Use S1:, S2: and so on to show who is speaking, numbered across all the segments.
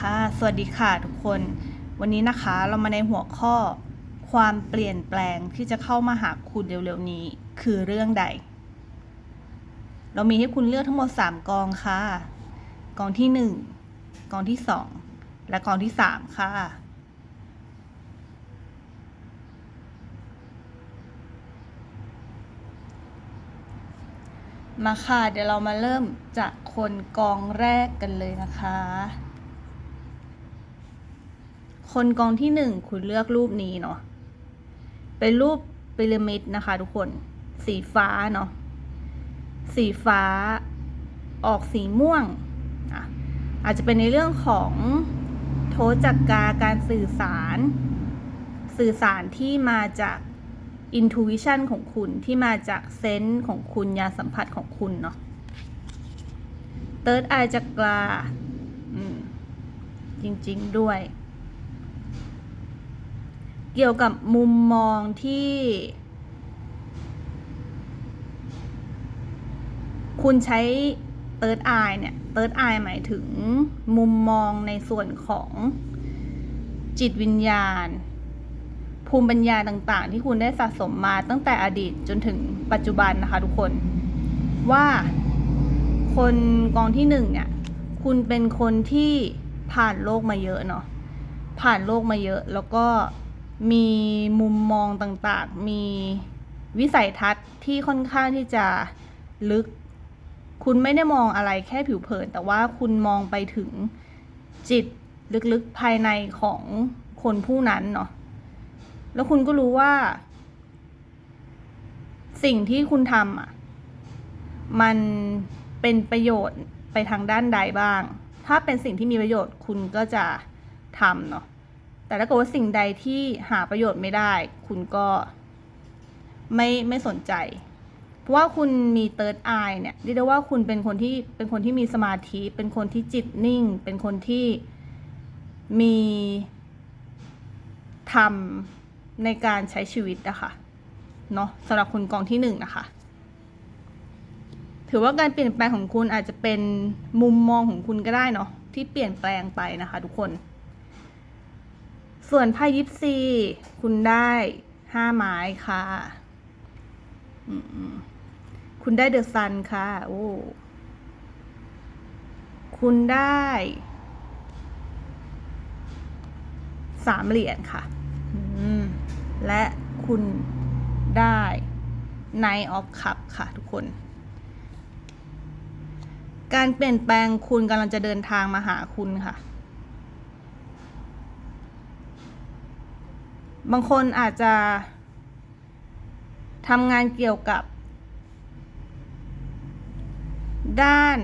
S1: ค่ะ สวัสดีค่ะทุกคน วันนี้นะคะเรามาในหัวข้อ ความเปลี่ยนแปลงที่จะเข้ามาหาคุณเร็วๆนี้คือเรื่องใด เรามีให้คุณเลือกทั้งหมด 3 กองค่ะ กองที่ 1 กองที่ 2 และกองที่ 3 ค่ะ มาค่ะ เดี๋ยวเรามาเริ่มจากคนกองแรกกันเลยนะคะ คนกองที่หนึ่งคุณเลือกรูปนี้เนาะเป็นรูปพีระมิดนะคะทุกคน สีฟ้าเนาะสีฟ้าออกสีม่วงอะอาจจะเป็นในเรื่องของโทจักการการสื่อสาร สื่อสารที่มาจาก intuition ของคุณที่มาจากเซนส์ของคุณยาสัมผัสของคุณเนาะ third eye จักราจริง ๆ ด้วย เกี่ยวกับมุมมองที่ คุณใช้ third eye เนี่ย third eye หมายถึงมุมมองในส่วนของจิตวิญญาณ ภูมิปัญญาต่างๆ ที่คุณได้สะสมมาตั้งแต่อดีตจนถึงปัจจุบันนะคะทุกคนว่าคนกองที่หนึ่งเนี่ย คุณเป็นคนที่ผ่านโลกมาเยอะเนาะผ่านโลกมาเยอะแล้วก็ มีมุมมองต่างๆ มีวิสัยทัศน์ที่ค่อนข้างที่จะลึก คุณไม่ได้มองอะไรแค่ผิวเผิน แต่ว่าคุณมองไปถึงจิตลึกๆภายในของคนผู้นั้นเนาะ แล้วคุณก็รู้ว่า สิ่งที่คุณทำอะ มันเป็นประโยชน์ไปทางด้านใดบ้าง ถ้าเป็นสิ่งที่มีประโยชน์คุณก็จะทำเนาะ แต่ถ้าเกิดว่าสิ่งใดที่หาประโยชน์ไม่ได้ คุณก็ไม่ไม่สนใจ เพราะว่าคุณมีเติร์ดไอเนี่ยเรียกได้ว่าคุณเป็นคนที่เป็นคนที่มีสมาธิ เป็นคนที่จิตนิ่ง เป็นคนที่มีทำในการใช้ชีวิตนะคะเนาะสำหรับคุณกองที่หนึ่งนะคะถือว่าการเปลี่ยนแปลงของคุณอาจจะเป็นมุมมองของคุณก็ได้เนาะที่เปลี่ยนแปลงไปนะคะ ทุกคน ส่วนไพ่ยิปซี คุณได้ห้าไม้ค่ะคุณได้เดอะซันค่ะ โอ้ คุณได้สามเหรียญค่ะ และคุณได้ Nine of Cup ค่ะทุกคน การเปลี่ยนแปลงคุณกำลังจะเดินทางมาหาคุณค่ะ บางคนอาจจะทำงานเกี่ยวกับ ด้าน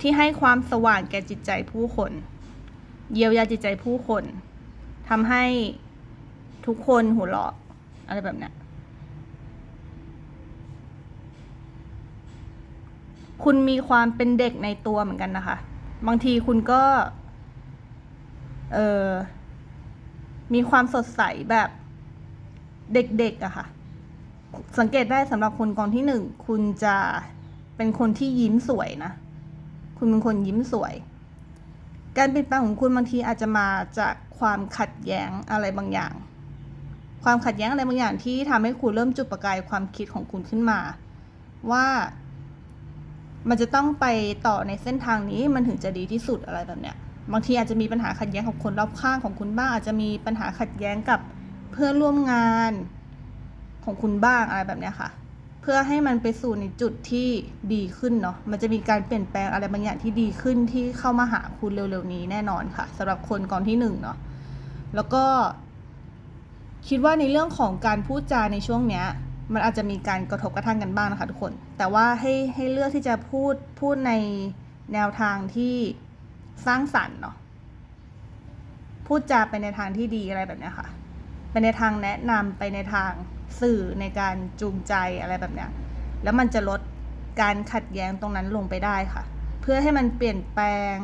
S1: ที่ให้ความสว่างแก่จิตใจผู้คน เยียวยาจิตใจผู้คนทำให้ทุกคนหัวเราะอะไรแบบนี้คุณมีความเป็นเด็กในตัวเหมือนกันนะคะ บางทีคุณก็ เออ มีความสดใสแบบเด็กๆอะค่ะ สังเกตได้สำหรับคนกองที่หนึ่งคุณจะเป็นคนที่ยิ้มสวยนะ คุณเป็นคนยิ้มสวย การเปลี่ยนแปลงของคุณบางทีอาจจะมาจากความขัดแย้งอะไรบางอย่าง ความขัดแย้งอะไรบางอย่างที่ทำให้คุณเริ่มจุดประกายความคิดของคุณขึ้นมา ว่ามันจะต้องไปต่อในเส้นทางนี้มันถึงจะดีที่สุดอะไรแบบเนี้ย บางทีอาจจะมีปัญหาขัดแย้งของคนรอบข้างของคุณบ้าง อาจจะมีปัญหาขัดแย้งกับเพื่อนร่วมงานของคุณบ้างอะไรแบบนี้ค่ะ เพื่อให้มันไปสู่ในจุดที่ดีขึ้นเนาะมันจะมีการเปลี่ยนแปลงอะไรบางอย่างที่ดีขึ้นที่เข้ามาหาคุณเร็วๆนี้แน่นอนค่ะสำหรับคนกองที่หนึ่งเนาะแล้วก็ คิดว่าในเรื่องของการพูดจาในช่วงเนี้ย มันอาจจะมีการกระทบกระทั่งกันบ้างนะคะทุกคน แต่ว่าให้ให้เลือกที่จะพูดพูดในแนวทางที่ สร้างสรรค์เนาะพูดจาไปในทางที่ดีอะไรแบบเนี้ยค่ะ ไปในทางแนะนำไปในทางสื่อในการจูงใจอะไรแบบเนี้ย แล้วมันจะลดการขัดแย้งตรงนั้นลงไปได้ค่ะ เพื่อให้มันเปลี่ยนแปลง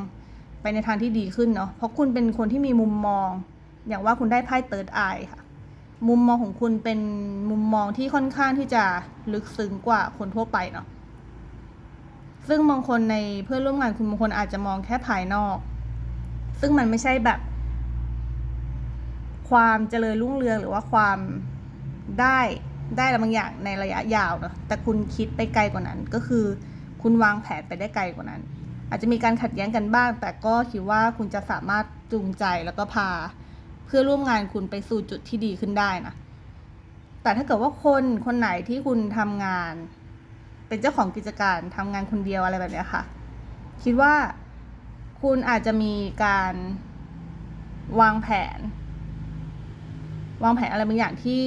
S1: ไปในทางที่ดีขึ้นเนาะ เพราะคุณเป็นคนที่มีมุมมอง อย่างว่าคุณได้ไพ่เติร์ดไอค่ะ มุมมองของคุณเป็นมุมมองที่ค่อนข้างที่จะลึกซึ้งกว่าคนทั่วไปเนาะ ซึ่งบางคนในเพื่อนร่วมงานคุณบางคนอาจจะมองแค่ภายนอก ซึ่งมันไม่ใช่แบบ ความเจริญรุ่งเรืองหรือว่าความได้ได้อะไรบางอย่างในระยะยาวเนอะแต่คุณคิดไปไกลกว่านั้น ก็คือ คุณวางแผนไปได้ไกลกว่านั้น อาจจะมีการขัดแย้งกันบ้าง แต่ก็คิดว่าคุณจะสามารถจูงใจแล้วก็พา เพื่อร่วมงานคุณไปสู่จุดที่ดีขึ้นได้นะแต่ถ้าเกิดว่าคนคนไหนที่คุณทำงาน เป็นเจ้าของกิจการทำงานคนเดียวอะไรแบบเนี้ยค่ะ คิดว่าคุณอาจจะมีการวางแผน วางแผนอะไรบางอย่างที่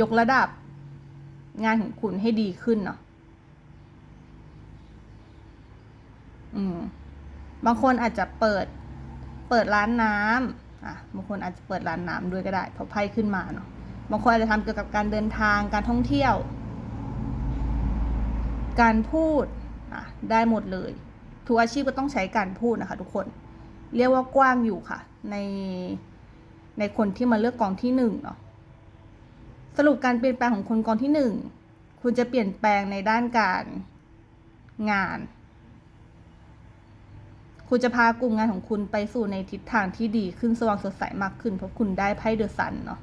S1: ยกระดับงานของคุณให้ดีขึ้นเนาะอืมบางคนอาจจะเปิดเปิดร้านน้ำอะบางคนอาจจะเปิดร้านน้ำด้วยก็ได้เพราะไพ่ขึ้นมาเนาะบางคนอาจจะทำเกี่ยวกับการเดินทางการท่องเที่ยว การพูดได้หมดเลย ทุกอาชีพก็ต้องใช้การพูดนะคะทุกคน เรียกว่ากว้างอยู่ค่ะ ในในคนที่มาเลือกกองที่หนึ่งเนาะสรุปการเปลี่ยนแปลงของคนกองที่หนึ่งคุณจะเปลี่ยนแปลงในด้านการงาน คุณจะพากลุ่มงานของคุณไปสู่ในทิศทางที่ดีขึ้นสว่างสดใสมากขึ้นเพราะคุณได้ไพ่เดอะซันเนาะ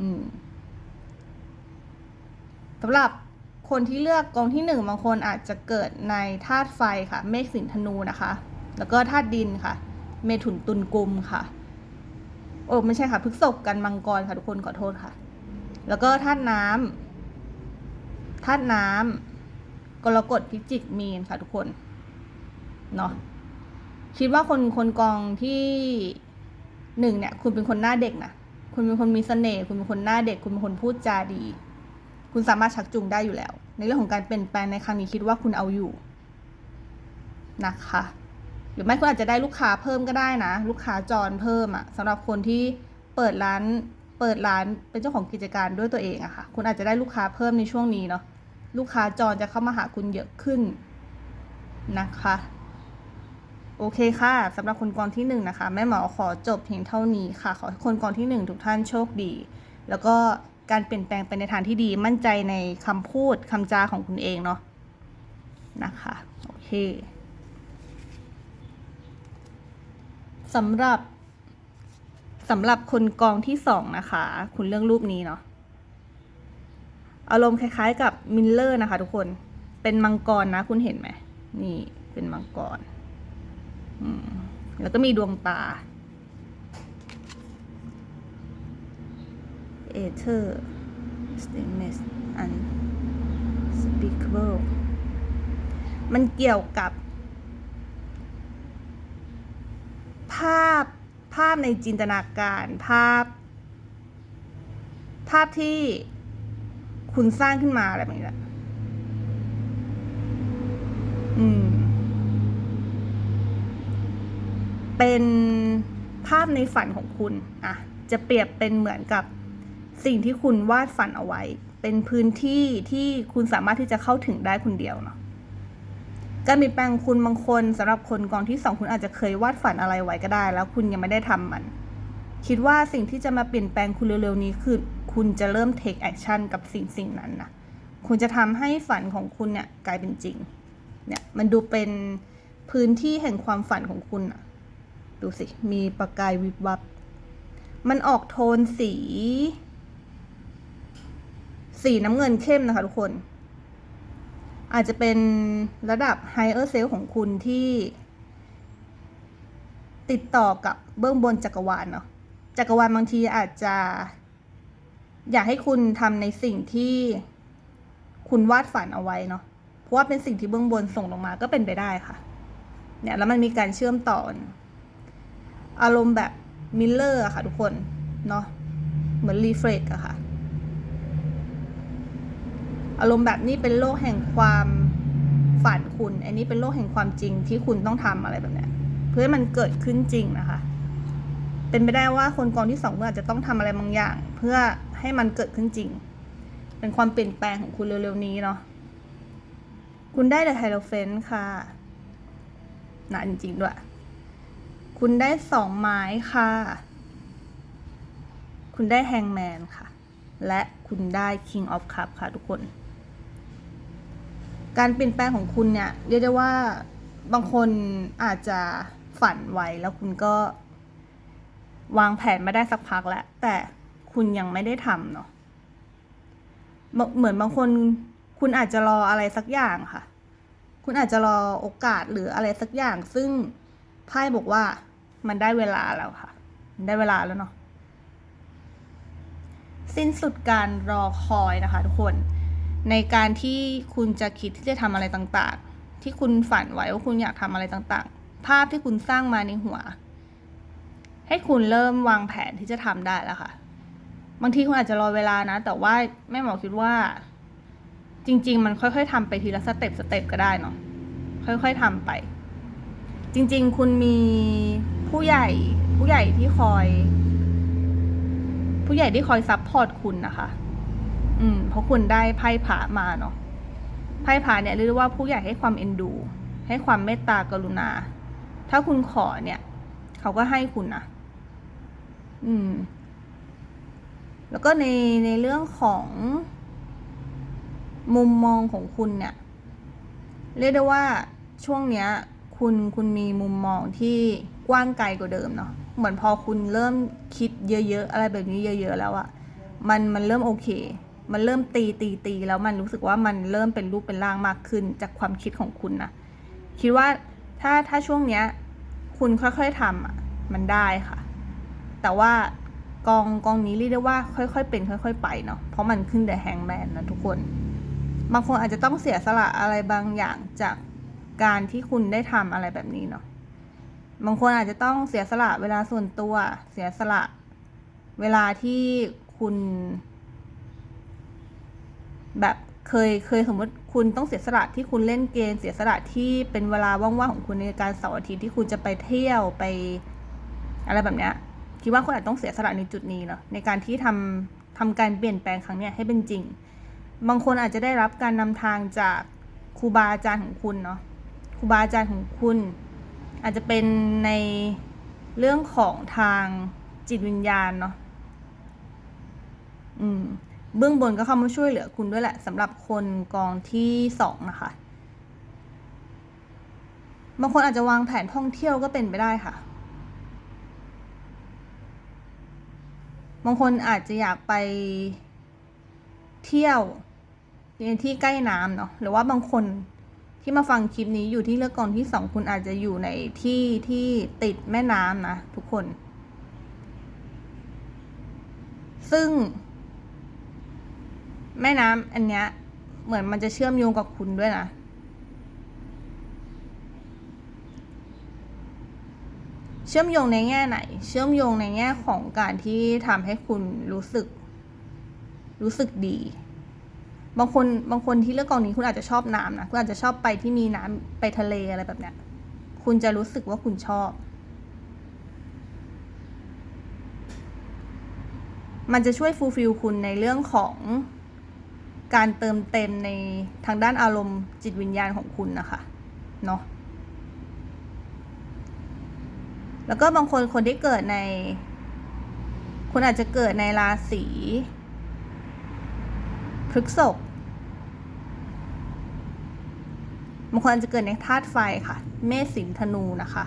S1: อืมสำหรับ คนที่เลือกกองที่หนึ่งบางคนอาจจะเกิดในธาตุไฟค่ะ เมษสิงธนูนะคะ แล้วก็ธาตุดินค่ะ เมถุนตุลกุมค่ะ โอ้ไม่ใช่ค่ะพฤกษกกันมังกรค่ะทุกคนขอโทษค่ะ แล้วก็ธาตุน้ำธาตุน้ำกรกฎพิจิกมีนค่ะทุกคนเนาะคิดว่าคนคนกองที่หนึ่งเนี่ย คุณเป็นคนหน้าเด็กนะคุณเป็นคนมีเสน่ห์คุณเป็นคนหน้าเด็ก คุณเป็นคนพูดจาดี คุณสามารถชักจูงได้อยู่แล้ว ในเรื่องของการเปลี่ยนแปลงในครั้งนี้คิดว่าคุณเอาอยู่นะคะ หรือไม่คุณอาจจะได้ลูกค้าเพิ่มก็ได้นะ ลูกค้าจรเพิ่มอะสำหรับคนที่เปิดร้านเปิดร้านเป็นเจ้าของกิจการด้วยตัวเองอะค่ะ คุณอาจจะได้ลูกค้าเพิ่มในช่วงนี้เนาะลูกค้าจรจะเข้ามาหาคุณเยอะขึ้นนะคะ โอเคค่ะสำหรับคนกองที่หนึ่งนะคะแม่หมอขอจบเพียงเท่านี้ค่ะ ขอให้คนกองที่หนึ่งทุกท่านโชคดี แล้วก็ การเปลี่ยนแปลงไปในทางที่ดี มั่นใจในคำพูดคำจาของคุณเองเนาะนะคะโอเคสำหรับสำหรับคนกองที่สองนะคะ คุณเลือกรูปนี้เนาะอารมณ์คล้ายๆกับมิลเลอร์นะคะ ทุกคนเป็นมังกรนะ คุณเห็นไหมนี่เป็นมังกรแล้วก็มีดวงตา เอเธอร์ stillness unspeakable มันเกี่ยวกับ ภาพภาพในจินตนาการภาพ ภาพที่คุณสร้างขึ้นมาอะไรแบบนี้แหละอืม เป็นภาพในฝันของคุณ อะ จะเปรียบเป็นเหมือนกับ สิ่งที่คุณวาดฝันเอาไว้ เป็นพื้นที่ที่คุณสามารถที่จะเข้าถึงได้คนเดียวเนาะการเปลี่ยนแปลงคุณบางคนสำหรับคนกองที่สองคุณอาจจะเคยวาดฝันอะไรไว้ก็ได้ แล้วคุณยังไม่ได้ทำมัน คิดว่าสิ่งที่จะมาเปลี่ยนแปลงคุณเร็วๆนี้คือ คุณจะเริ่ม take action กับสิ่งสิ่งนั้นนะคุณจะทำให้ฝันของคุณเนี่ยกลายเป็นจริง เนี่ยมันดูเป็นพื้นที่แห่งความฝันของคุณอะดูสิ มีประกายวิบวับ มันออกโทนสี สีน้ำเงินเข้มนะคะทุกคน อาจจะเป็นระดับ higher self ของคุณที่ ติดต่อกับเบื้องบนจักรวาลเนาะจักรวาลบางทีอาจจะ อยากให้คุณทำในสิ่งที่คุณวาดฝันเอาไว้เนาะเพราะว่าเป็นสิ่งที่เบื้องบนส่งลงมาก็เป็นไปได้ค่ะ เนี่ยแล้วมันมีการเชื่อมต่อ อารมณ์แบบมิลเลอร์ค่ะทุกคน เนาะเหมือนรีเฟรกอะค่ะ อารมณ์แบบนี้เป็นโลกแห่งความฝันคุณ อันนี้เป็นโลกแห่งความจริงที่คุณต้องทำอะไรแบบเนี้ยเพื่อให้มันเกิดขึ้นจริงนะคะ เป็นไปได้ว่าคนกองที่สองเมื่อาจจะต้องทำอะไรบางอย่าง เพื่อให้มันเกิดขึ้นจริง เป็นความเปลี่ยนแปลงของคุณเร็วๆนี้เนาะคุณได้เดอะไฮโลเฟนค่ะหนาจริงๆด้วย คุณได้สองไม้ค่ะ คุณได้แฮงแมนค่ะ และคุณได้ King of Cup ค่ะทุกคน การเปลี่ยนแปลงของคุณเนี่ยเรียกได้ว่าบางคนอาจจะฝันไว้แล้วคุณก็ วางแผนมาได้สักพักแล้ว แต่คุณยังไม่ได้ทำเนาะเหมือนบางคนคุณอาจจะรออะไรสักอย่างค่ะ คุณอาจจะรอโอกาสหรืออะไรสักอย่าง ซึ่งไพ่บอกว่ามันได้เวลาแล้วค่ะ ได้เวลาแล้วเนาะสิ้นสุดการรอคอยนะคะทุกคน ในการที่คุณจะคิดที่จะทำอะไรต่างๆ ที่คุณฝันไว้ว่าคุณอยากทำอะไรต่างๆ ภาพที่คุณสร้างมาในหัว ให้คุณเริ่มวางแผนที่จะทำได้แล้วค่ะ บางทีคุณอาจจะรอเวลานะ แต่ว่าแม่หมอคิดว่า จริง ๆ มันค่อย ๆทำไปทีละสเต็ปสเต็ปก็ได้เนาะค่อย ๆทำไป จริง ๆ คุณมีผู้ใหญ่ ผู้ใหญ่ที่คอย ผู้ใหญ่ที่คอยซับพอร์ตคุณนะคะ อืม เพราะคุณได้ไพ่ผามาเนาะ ไพ่ผาเนี่ยเรียกว่าผู้ใหญ่ให้ความเอ็นดู ให้ความเมตตากรุณา ถ้าคุณขอเนี่ย เขาก็ให้คุณนะอืม แล้วก็ในในเรื่องของมุมมองของคุณเนี่ย เรียกได้ว่าช่วงเนี้ย คุณคุณมีมุมมองที่กว้างไกลกว่าเดิมเนาะเหมือนพอคุณเริ่มคิดเยอะๆ อะไรแบบนี้เยอะ ๆ แล้วอะมันมันเริ่มโอเค มันเริ่มตีตีตีแล้วมันรู้สึกว่ามันเริ่มเป็นรูปเป็นร่างมากขึ้นจากความคิดของคุณนะคิดว่าถ้าถ้าช่วงเนี้ย คุณค่อยๆทำอะมันได้ค่ะ แต่ว่ากองกองนี้เรียกได้ว่าค่อยๆเป็นค่อย ๆ ไปเนาะเพราะมันขึ้นเดอะแฮงแมนนะทุกคน บางคนอาจจะต้องเสียสละอะไรบางอย่างจากการที่คุณได้ทำอะไรแบบนี้เนาะบางคนอาจจะต้องเสียสละเวลาส่วนตัว เสียสละเวลาที่คุณ แบบเคยเคยสมมติคุณต้องเสียสละที่คุณเล่นเกม เสียสละที่เป็นเวลาว่างๆของคุณในการเสาร์อาทิตย์ที่คุณจะไปเที่ยวไป อะไรแบบเนี้ยคิดว่าคุณอาจต้องเสียสละในจุดนี้เนาะในการที่ทำทำการเปลี่ยนแปลงครั้งเนี้ยให้เป็นจริง บางคนอาจจะได้รับการนำทางจากครูบาอาจารย์ของคุณเนาะครูบาอาจารย์ของคุณ อาจจะเป็นในเรื่องของทางจิตวิญญาณเนาะอืม เบื้องบนก็เข้ามาช่วยเหลือคุณด้วยแหละสำหรับคนกองที่สองนะคะบางคนอาจจะวางแผนท่องเที่ยวก็เป็นไปได้ค่ะ บางคนอาจจะอยากไปเที่ยวในที่ใกล้น้ำเนาะหรือว่าบางคนที่มาฟังคลิปนี้อยู่ที่เลือกกองที่สองคุณอาจจะอยู่ในที่ที่ติดแม่น้ำนะทุกคน ซึ่ง แม่น้ำอันเนี้ยเหมือนมันจะเชื่อมโยงกับคุณด้วยนะ เชื่อมโยงในแง่ไหน เชื่อมโยงในแง่ของการที่ทำให้คุณรู้สึก รู้สึกดี บางคนบางคนที่เลือกกองนี้คุณอาจจะชอบน้ำนะคุณอาจจะชอบไปที่มีน้ำไปทะเลอะไรแบบเนี้ยคุณจะรู้สึกว่าคุณชอบ มันจะช่วยฟูลฟิลคุณในเรื่องของ การเติมเต็มในทางด้านอารมณ์จิตวิญญาณของคุณนะคะเนาะแล้วก็บางคนคนที่เกิดใน คุณอาจจะเกิดในราศีพฤกษภบางคนอาจจะเกิดในธาตุไฟค่ะ เมษสิงห์ธนูนะคะ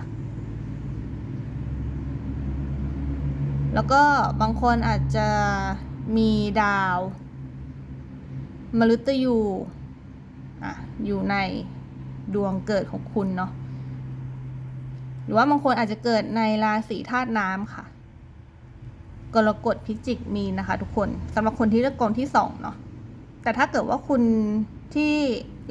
S1: แล้วก็บางคนอาจจะมีดาว มฤตยูอะอยู่ในดวงเกิดของคุณเนาะหรือว่าบางคนอาจจะเกิดในราศีธาตุน้ำค่ะ กรกฎพิจิกมีนนะคะ ทุกคนสำหรับคนที่เลือกกองที่สองเนาะแต่ถ้าเกิดว่าคุณที่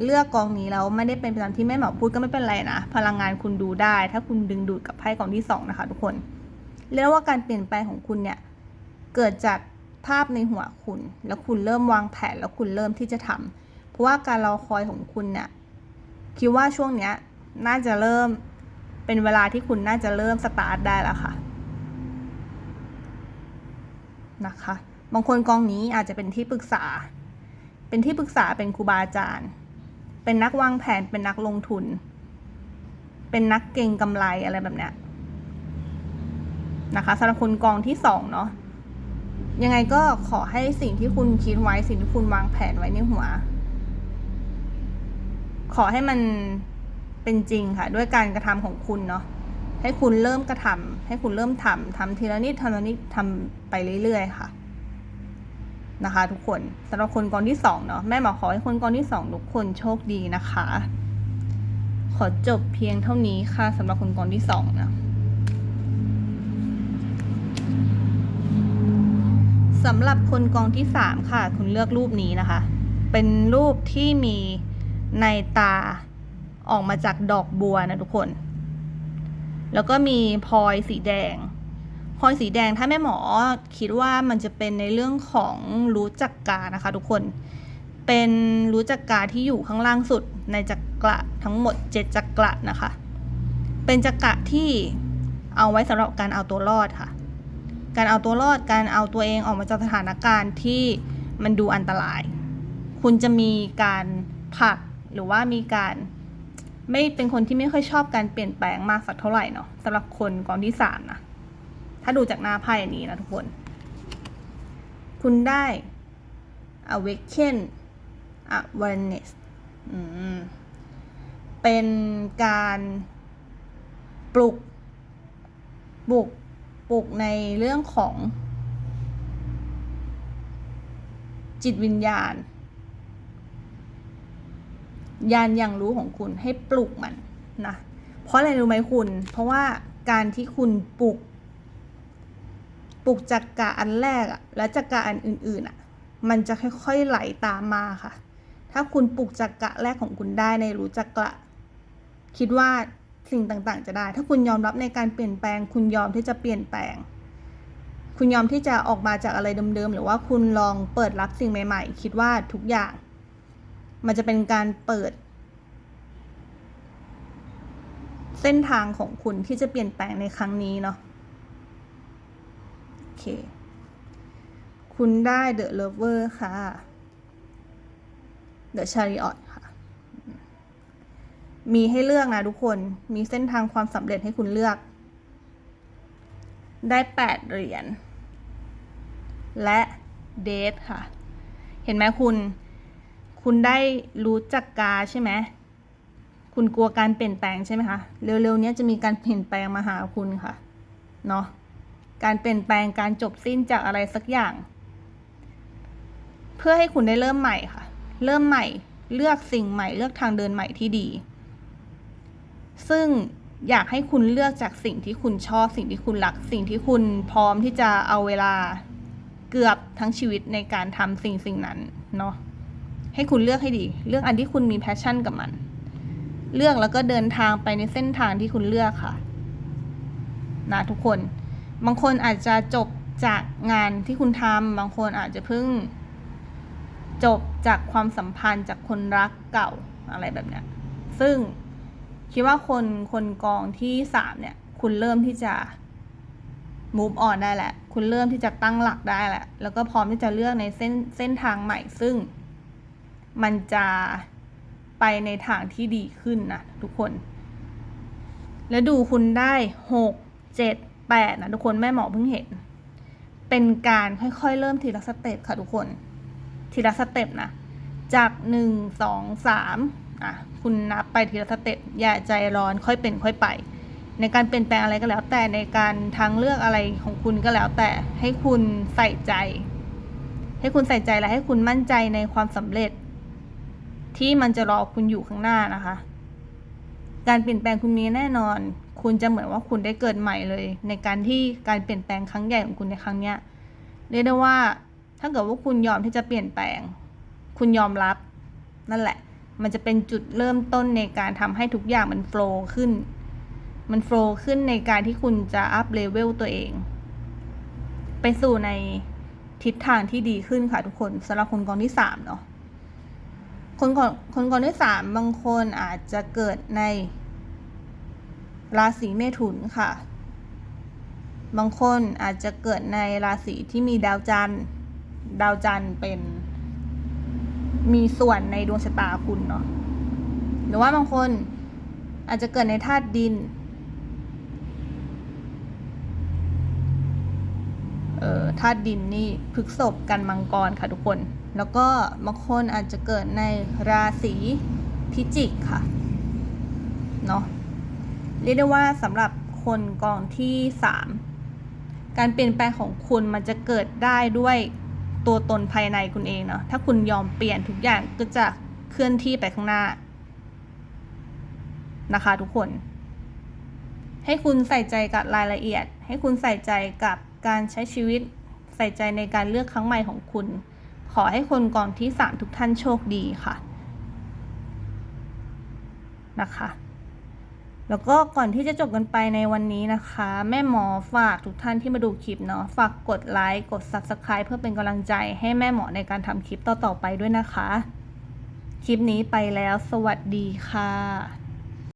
S1: เลือกกองนี้แล้วไม่ได้เป็นไปตามที่แม่หมอพูดก็ไม่เป็นไรนะ พลังงานคุณดูได้ ถ้าคุณดึงดูดกับไพ่กองที่สองนะคะ ทุกคนเรียกว่าการเปลี่ยนแปลงของคุณเนี่ย เกิดจาก ภาพในหัวคุณ แล้วคุณเริ่มวางแผนแล้วคุณเริ่มที่จะทำเพราะว่าการรอคอยของคุณเนี่ยคิดว่าช่วงเนี้ยน่าจะเริ่มเป็นเวลาที่คุณน่าจะเริ่มสตาร์ทได้แล้วค่ะนะคะบางคนกองนี้อาจจะเป็นที่ปรึกษา เป็นที่ปรึกษาเป็นครูบาอาจารย์ เป็นนักวางแผนเป็นนักลงทุน เป็นนักเก็งกำไรอะไรแบบเนี้ยนะคะสำหรับคนกองที่สองเนาะ ยังไงก็ขอให้สิ่งที่คุณคิดไว้สิ่งที่คุณวางแผนไว้ในหัว ขอให้มันเป็นจริงค่ะ ด้วยการกระทำของคุณเนาะให้คุณเริ่มกระทำให้คุณเริ่มทำทำทีละนิดทีละนิดทำไปเรื่อยๆค่ะ นะคะ ทุกคนสำหรับคนกองที่สองเนาะแม่หมอขอให้คนกองที่สองทุกคนโชคดีนะคะ ขอจบเพียงเท่านี้ค่ะสำหรับคนกองที่สองนะ สำหรับคนกองที่สามค่ะ คุณเลือกรูปนี้นะคะ เป็นรูปที่มีในตาออกมาจากดอกบัวนะทุกคน แล้วก็มีพลอยสีแดงพลอยสีแดงถ้าแม่หมอคิดว่ามันจะเป็นในเรื่องของรู้จักกานะคะ ทุกคน เป็นรู้จักกาที่อยู่ข้างล่างสุดในจักระทั้งหมดเจ็ดจักระนะคะ เป็นจักระที่เอาไว้สำหรับการเอาตัวรอดค่ะ การเอาตัวรอด การเอาตัวเองออกมาจากสถานการณ์ที่มันดูอันตราย คุณจะมีการผลักหรือว่ามีการไม่เป็นคนที่ไม่ค่อยชอบการเปลี่ยนแปลงมากสักเท่าไหร่เนาะสำหรับคนกองที่สามนะ ถ้าดูจากหน้าไพ่อันนี้นะทุกคน คุณได้ awaken awareness เป็นการปลุกปลุก ปลุกในเรื่องของจิตวิญญาณ ยานอย่างรู้ของคุณให้ปลุกมันนะเพราะอะไรรู้ไหมคุณ เพราะว่าการที่คุณปลุก ปลุกจักกะอันแรกอะและจักกะอันอื่นๆอะมันจะค่อยๆไหลตามมาค่ะ ถ้าคุณปลุกจักกะแรกของคุณได้ในรู้จักกะ คิดว่า สิ่งต่างๆ จะได้ ถ้าคุณยอมรับในการเปลี่ยนแปลง คุณยอมที่จะเปลี่ยนแปลง คุณยอมที่จะออกมาจากอะไรเดิมๆ หรือว่าคุณลองเปิดรับสิ่งใหม่ ๆ คิดว่าทุกอย่าง มันจะเป็นการเปิด เส้นทางของคุณที่จะเปลี่ยนแปลงในครั้งนี้เนาะ โอเค คุณได้ The Lover ค่ะ The Chariot ค่ะ มีให้เลือกนะทุกคน มีเส้นทางความสำเร็จให้คุณเลือก ได้แปดเหรียญ และเดทค่ะ เห็นไหมคุณ คุณได้รู้จักกาใช่ไหม คุณกลัวการเปลี่ยนแปลงใช่ไหมคะ เร็วๆนี้จะมีการเปลี่ยนแปลงมาหาคุณค่ะ เนาะ การเปลี่ยนแปลงการจบสิ้นจากอะไรสักอย่าง เพื่อให้คุณได้เริ่มใหม่ค่ะ เริ่มใหม่ เลือกสิ่งใหม่ เลือกทางเดินใหม่ที่ดี ซึ่งอยากให้คุณเลือกจากสิ่งที่คุณชอบ สิ่งที่คุณรัก สิ่งที่คุณพร้อมที่จะเอาเวลาเกือบทั้งชีวิตในการทำสิ่งสิ่งนั้นเนาะให้คุณเลือกให้ดี เลือกอันที่คุณมีแพชชั่นกับมัน เลือกแล้วก็เดินทางไปในเส้นทางที่คุณเลือกค่ะนะทุกคน บางคนอาจจะจบจากงานที่คุณทำบางคนอาจจะเพิ่ง จบจากความสัมพันธ์จากคนรักเก่าอะไรแบบเนี้ยซึ่ง คิดว่าคนคนกองที่สามเนี่ย คุณเริ่มที่จะ move on ได้แหละ คุณเริ่มที่จะตั้งหลักได้แหละ แล้วก็พร้อมที่จะเลือกในเส้นเส้นทางใหม่ ซึ่งมันจะไปในทางที่ดีขึ้นนะทุกคน แล้วดูคุณได้หกเจ็ดแปดนะทุกคนแม่หมอเพิ่งเห็น เป็นการค่อยๆ เริ่มทีละสเต็ปค่ะทุกคน ทีละสเต็ปนะ จากหนึ่งสองสามอะ คุณนับไปทีละสเต็ปอย่าใจร้อนค่อยเป็นค่อยไป ในการเปลี่ยนแปลงอะไรก็แล้ว แต่ในการทางเลือกอะไรของคุณก็แล้ว แต่ให้คุณใส่ใจ ให้คุณใส่ใจและให้คุณมั่นใจในความสำเร็จ ที่มันจะรอคุณอยู่ข้างหน้านะคะ การเปลี่ยนแปลงคุณมีแน่นอน คุณจะเหมือนว่าคุณได้เกิดใหม่เลย ในการที่การเปลี่ยนแปลงครั้งใหญ่ของคุณในครั้งเนี้ยเรียกได้ว่าถ้าเกิดว่าคุณยอมที่จะเปลี่ยนแปลง คุณยอมรับนั่นแหละ มันจะเป็นจุดเริ่มต้นในการทำให้ทุกอย่างมันโฟล์ขึ้น มันโฟล์ขึ้นในการที่คุณจะอัพเลเวลตัวเอง ไปสู่ในทิศทางที่ดีขึ้นค่ะทุกคนสำหรับคนกองที่สามเนาะคนกอนคนกอนที่สามบางคนอาจจะเกิดในราศีเมถุนค่ะ บางคนอาจจะเกิดในราศีที่มีดาวจันทร์ ดาวจันทร์เป็น มีส่วนในดวงชะตาคุณเนาะหรือว่าบางคนอาจจะเกิดในธาตุดินเอ่อธาตุดินนี่พฤกษบกันมังกรค่ะทุกคน แล้วก็บางคนอาจจะเกิดในราศีพิจิกค่ะเนาะเรียกได้ว่าสำหรับคนกองที่สามการเปลี่ยนแปลงของคุณมันจะเกิดได้ด้วย ตัวตนภายในคุณเองเนาะถ้าคุณยอมเปลี่ยนทุกอย่างก็จะเคลื่อนที่ไปข้างหน้า นะคะทุกคน ให้คุณใส่ใจกับรายละเอียด ให้คุณใส่ใจกับการใช้ชีวิต ใส่ใจในการเลือกครั้งใหม่ของคุณ ขอให้คนกองที่สามทุกท่านโชคดีค่ะนะคะ แล้วก็ก่อนที่จะจบกันไปในวันนี้นะคะ แม่หมอฝากทุกท่านที่มาดูคลิปเนาะฝากกดไลค์กด Subscribe เพื่อเป็นกำลังใจให้แม่หมอในการทำคลิปต่อๆไปด้วยนะคะ คลิปนี้ไปแล้ว สวัสดีค่ะ